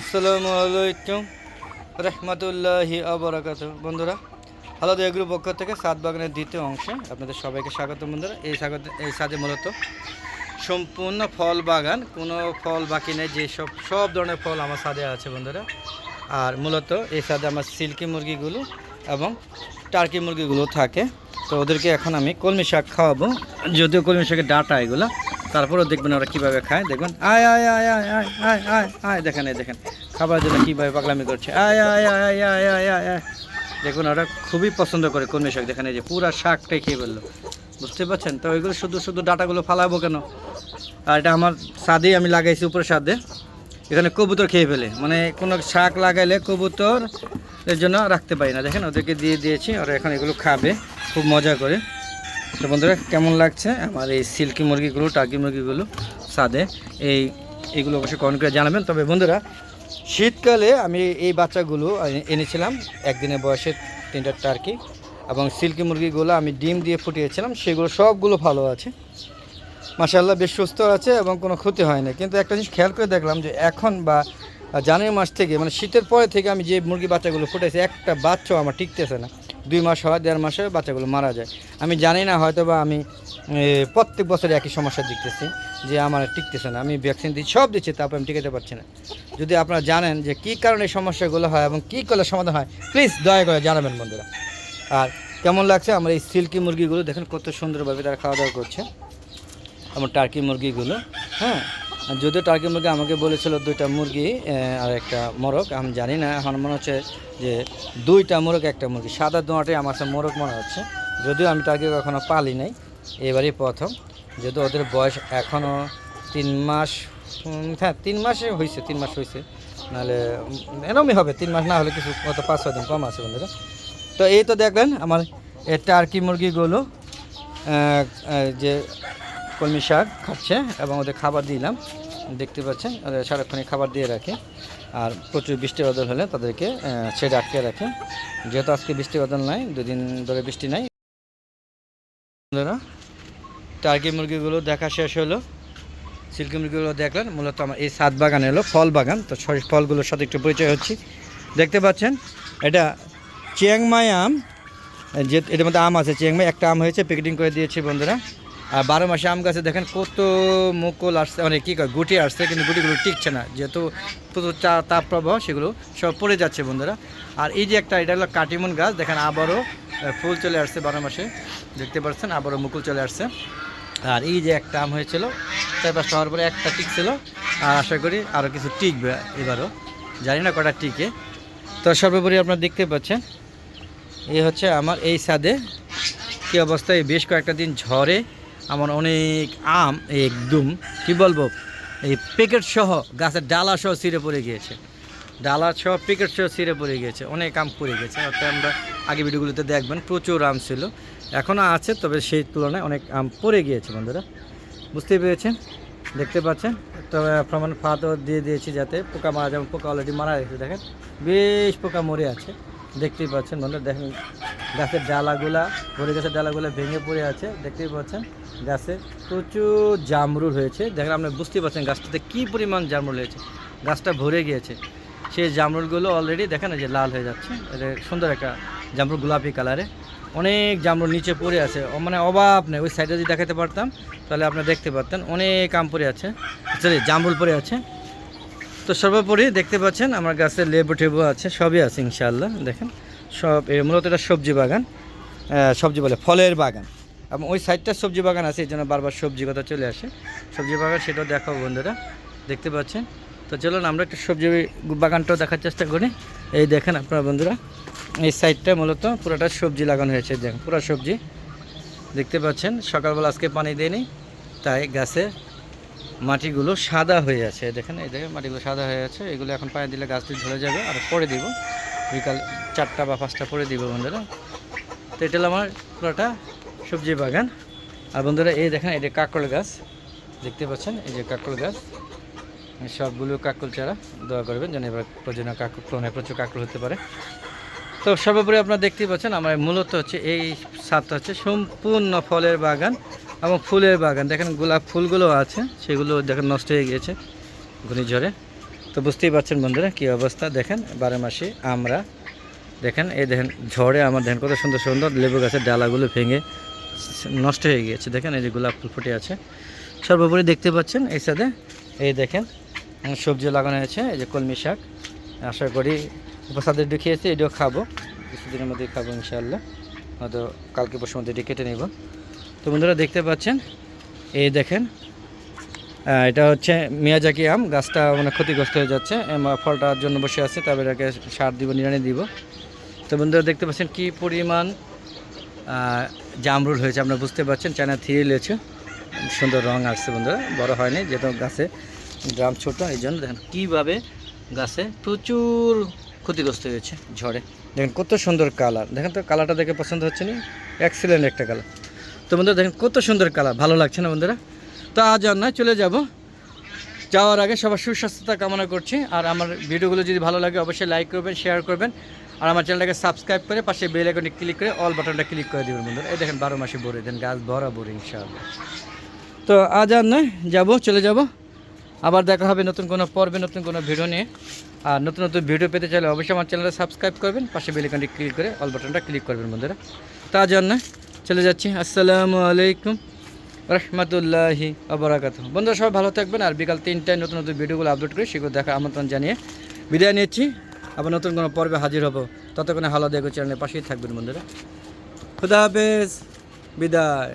আসসালামু আলাইকুম রহমতুল্লাহি আবরাকাত বন্ধুরা আলাদা এগ্রুপ পক্ষ থেকে সাত বাগানের দ্বিতীয় অংশে আপনাদের সবাইকে স্বাগত বন্ধুরা। এই স্বাগত, এই সাথে মূলত সম্পূর্ণ ফল বাগান, কোনো ফল বাকি নেই, যে সব ধরনের ফল আমার সাদে আছে বন্ধুরা। আর মূলত এই সাথে আমার সিল্কি মুরগিগুলো এবং টার্কি মুরগিগুলো থাকে। তো ওদেরকে এখন আমি কলমি শাক খাওয়াবো। যদিও কলমি শাকের ডাটা এগুলো তারপরেও দেখবেন ওরা কীভাবে খায় দেখবেন আয় আয় আয় আয় আয় আয় আয় আয় দেখেন দেখেন খাবার জন্য কীভাবে পাগলামি করছে আয় আয় আয় আয় আয় আয় আয় দেখুন ওরা খুবই পছন্দ করে কলমি শাক দেখেন এই যে পুরা শাকটাই খেয়ে ফেলল বুঝতে পারছেন তো ওইগুলো শুধু শুধু ডাটাগুলো ফালাবো কেন আর এটা আমার সাদেই আমি লাগাইছি উপরে সাদে এখানে কবুতর খেয়ে ফেলে মানে কোনো শাক লাগাইলে কবুতর এর জন্য রাখতে পারি না দেখেন ওদেরকে দিয়ে দিয়েছি ওরা এখন এগুলো খাবে খুব মজা করে তো বন্ধুরা, কেমন লাগছে আমার এই সিল্কি মুরগিগুলো টার্কি মুরগিগুলো সাদে? এই এইগুলো অবশ্যই কমেন্ট করে জানাবেন। তবে বন্ধুরা, শীতকালে আমি এই বাচ্চাগুলো এনেছিলাম একদিনের বয়সে তিনটা টার্কি এবং সিল্কি মুরগিগুলো আমি ডিম দিয়ে ফুটিয়েছিলাম। সেগুলো সবগুলো ভালো আছে। মাসাল্লাহ বেশ সুস্থ আছে এবং কোনো ক্ষতি হয় না। কিন্তু একটা জিনিস খেয়াল করে দেখলাম যে এখন বা জানুয়ারি মাস থেকে মানে শীতের পরে থেকে আমি যে মুরগি বাচ্চাগুলো ফুটেছি একটা বাচ্চাও আমার টিকতেছে না। দুই মাস হয়, দেড় মাসে বাচ্চাগুলো মারা যায়। আমি জানি না হয়তো বা আমি প্রত্যেক বছর একই সমস্যা দেখতেছি, যে আমার টিকতেছে না। আমি ভ্যাকসিন দিচ্ছি সব দিচ্ছি, তারপর আমি টিকাতে পারছি না। যদি আপনারা জানেন যে কী কারণে এই সমস্যাগুলো হয় এবং কী করলে সমাধান হয় প্লিজ দয়া করে জানাবেন, বন্ধুরা। আর কেমন লাগছে? আমার এই সিল্কি মুরগিগুলো দেখেন কত সুন্দরভাবে তারা খাওয়া দাওয়া করছে। আমার টার্কি মুরগিগুলো হ্যাঁ? যদিও টার্কি মুরগি আমাকে বলেছিল দুইটা মুরগি আর একটা মোরগ, আমি জানি না, এখন মনে হচ্ছে যে দুইটা মোরগ, একটা মুরগি। সাদা দোয়াটাই আমার কাছে মোরগ মনে হচ্ছে। যদিও আমি টার্কি কখনো পালি নাই, এবারই প্রথম। যদিও ওদের বয়স এখনও তিন মাস হ্যাঁ তিন মাসে হয়েছে তিন মাস হয়েছে নাহলে এরমই হবে, তিন মাস না হলে কিছু কত পাঁচ ছয় দিন কম আছে বন্ধুরা। তো এই তো দেখলেন আমার টার্কি মুরগিগুলো যে কলমি শাক খাচ্ছে এবং ওদের খাবার দিলাম। দেখতে পাচ্ছেন ওদের সারাক্ষণই খাবার দিয়ে রাখে। আর প্রচুর বৃষ্টি বাদল হলে তাদেরকে ছেড়ে আটকে রাখে। যেহেতু আজকে বৃষ্টি বাদল নাই, দুদিন ধরে বৃষ্টি নাই। বন্ধুরা, টার্কি মুরগিগুলো দেখা শেষ হলো। সিল্কি মুরগিগুলো দেখলেন, মূলত আমার এই সাত বাগান এলো ফল বাগান। তো ফলগুলোর সাথে একটু পরিচয় হচ্ছি। দেখতে পাচ্ছেন, এটা চিয়াংমাই আম। যে, এটার মধ্যে আম আছে, চিয়াংমাই। একটা আম হয়েছে, প্যাকেটিং করে দিয়েছি বন্ধুরা। আর বারো মাসে আম গাছে দেখেন কত মুকুল আসছে মানে কী গুটি আসছে, কিন্তু গুটিগুলো টিকছে না। যেহেতু প্রচুর চা- তাপ প্রবাহ সেগুলো সব পড়ে যাচ্ছে বন্ধুরা। আর এই যে একটা, এটা হলো কাটিমুন গাছ, দেখেন আবারও ফুল চলে আসছে বারো মাসে। দেখতে পাচ্ছেন, আবারও মুকুল চলে আসছে। আর এই যে একটা আম হয়েছিল চার পাঁচটা হওয়ার পরে একটা টিকছিল, আর আশা করি আরও কিছু টিকবে এবারও। জানি না কটা টিকে। তো সর্বোপরি আপনারা দেখতে পাচ্ছেন, এই হচ্ছে আমার এই সাদে কী অবস্থায়, বেশ কয়েকটা দিন ঝড়ে আমার অনেক আম, একদম, কি বলব? এই প্যাকেট সহ গাছের ডালা সহ ছিঁড়ে পড়ে গিয়েছে। ডালা সহ প্যাকেট সহ ছিঁড়ে পড়ে গিয়েছে। অনেক আম পড়ে গেছে। অর্থাৎ আমরা আগে ভিডিওগুলোতে দেখবেন, প্রচুর আম ছিল। এখনও আছে, তবে সেই তুলনায় অনেক আম পড়ে গিয়েছে, বন্ধুরা। বুঝতে পেরেছেন? দেখতে পাচ্ছেন? তবে প্রমাণ ফাতও দিয়ে দিয়েছি যাতে পোকা মারা যেমন পোকা অলরেডি মারা গেছে, দেখেন। বেশ পোকা মরে আছে। দেখতেই পাচ্ছেন, বন্ধুরা, দেখেন, গাছের ডালাগুলা পরে গাছের ডালাগুলা ভেঙে পড়ে আছে। দেখতেই পাচ্ছেন? গাছে প্রচুর জামরুল হয়েছে। দেখেন আপনি বুঝতেই পারছেন গাছটাতে কী পরিমাণ জামরুল হয়েছে। গাছটা ভরে গিয়েছে। সেই জামরুলগুলো অলরেডি দেখেন যে লাল হয়ে যাচ্ছে। এটা সুন্দর একটা জামরুল, গোলাপি কালারে। অনেক জামরুল নিচে পড়ে আছে। মানে অভাব নেই। ওই সাইডে যদি দেখাতে পারতাম, তাহলে আপনি দেখতে পারতেন। অনেক আম পড়ে আছে। সরি জামরুল পড়ে আছে। তো সর্বোপরি দেখতে পাচ্ছেন, আমার গাছে লেবু টেবু আছে, সবই আছে ইনশাআল্লাহ। দেখেন, সব মূলত এটা সবজি বাগান। সবজি বলে ফলের বাগান। এবং ওই সাইডটা সবজি বাগান আছে, এই জন্য বারবার সবজি কথা চলে আসে। সবজি বাগান, সেটাও দেখাবো বন্ধুরা, দেখতে পাচ্ছেন? তো চলুন, আমরা একটু সবজি বাগানটাও দেখার চেষ্টা করি। এই দেখেন আপনারা বন্ধুরা, এই সাইডটা মূলত পুরোটা সবজি লাগানো হয়েছে, দেখেন, পুরো সবজি। দেখতে পাচ্ছেন, সকালবেলা আজকে পানি দেয়নি, তাই গাছে মাটিগুলো সাদা হয়ে আছে। দেখেন, এই দেখেন, মাটিগুলো সাদা হয়ে আছে। এগুলো এখন পানি দিলে গাছটি ঝরে যাবে, আর পরে দিব। বিকাল চারটা বা পাঁচটা পরে দিব বন্ধুরা। তো এটা আমার পুরোটা সবজি বাগান। আর বন্ধুরা, এই দেখেন এটা কাকল গাছ। দেখতে পাচ্ছেন, এই যে কাকল গাছ। সবগুলো কাকল চারা, দোয়া করবেন যেন এবার প্রয়োজনীয় কাকল ক্লোনে প্রচুর কাকল হতে পারে। তো সর্বোপরি আপনারা দেখতেই পাচ্ছেন, আমার মূলত হচ্ছে এই ছাদটা হচ্ছে সম্পূর্ণ ফলের বাগান এবং ফুলের বাগান। দেখেন, গোলাপ ফুলগুলো আছে, সেগুলো দেখেন নষ্ট হয়ে গিয়েছে ঘূর্ণিঝড়ে। তো বুঝতেই পারছেন বন্ধুরা কী অবস্থা। দেখেন বারো মাসে আমরা। দেখেন, এই দেখেন, ঝড়ে আমার দেখেন কত সুন্দর সুন্দর লেবু গাছের ডালাগুলো ভেঙে নষ্ট হয়ে গিয়েছে। দেখেন এই যে গোলাপ ফুল ফুটে আছে। সর্বোপরি দেখতে পাচ্ছেন এই সাথে এই দেখেন সবজি লাগানো হয়েছে, এই যে কলমি শাক। আশা করি উপসাদের ঢুকিয়েছে এটাও খাব। কিছুদিনের মধ্যেই খাব ইনশাআল্লাহ। হয়তো কালকে পরশুর মধ্যে এটি কেটে নেব। তো বন্ধুরা দেখতে পাচ্ছেন, এই দেখেন এটা হচ্ছে মিয়াজাকি আম। গাছটা মানে ক্ষতিগ্রস্ত হয়ে যাচ্ছে। ফলটার জন্য বসে আছে, তবে এটাকে সার দিব নিরানি দিব। তো বন্ধুরা দেখতে পাচ্ছেন কি পরিমাণ জামরুল হয়েছে, আপনারা বুঝতে পারছেন, চায়না থ্রি লেচু সুন্দর রং আসছে বন্ধুরা, বড় হয়নি, যেহেতু গাছে গ্রাম ছোটো, এই জন্য দেখেন কীভাবে গাছে প্রচুর ক্ষতিগ্রস্ত হয়েছে ঝড়ে। দেখেন কত সুন্দর কালার, দেখেন তো কালারটা দেখে পছন্দ হচ্ছে না এক্সিলেন্ট একটা কালার। তো বন্ধুরা দেখেন কত সুন্দর কালার, ভালো লাগছে না বন্ধুরা? তো আজ আর নয়, চলে যাব যাওয়ার আগে সবার সুস্বাস্থ্যতা কামনা করছি। আর আমার ভিডিওগুলো যদি ভালো লাগে, অবশ্যই লাইক করবেন শেয়ার করবেন। আর আমার চ্যানেলটাকে সাবস্ক্রাইব করে পাশে বেল আইকনটি ক্লিক করে অল বাটনটা ক্লিক করে দেবেন বন্ধুরা। এই দেখেন বারো মাসে বড়ি দেন গাছ ভরা বড়ি ইনশাআল্লাহ। তো আজ আর নয়, যাব, চলে যাব। আবার দেখা হবে নতুন কোনো পর্বে, নতুন কোনো ভিডিও নিয়ে। আর নতুন নতুন ভিডিও পেতে চাইলে অবশ্যই আমার চ্যানেলটা সাবস্ক্রাইব করবেন, পাশে বেল আইকনটি ক্লিক করে অল বাটনটা ক্লিক করবেন বন্ধুরা। তো আজ আর নয়, চলে যাচ্ছি। আসসালামু আলাইকুম। রহমতুল্লাহি আবরাকাত বন্ধুরা, সবাই ভালো থাকবেন আর বিকাল তিনটায় নতুন নতুন ভিডিওগুলো আপলোড করে, সেগুলো দেখা আমন্ত্রণ জানিয়ে বিদায় নিচ্ছি। আবার নতুন কোনো পর্বে হাজির হব। ততক্ষণে হালা দেখো চ্যানেলের পাশেই থাকবেন বন্ধুরা। খুদা হাফেজ। বিদায়।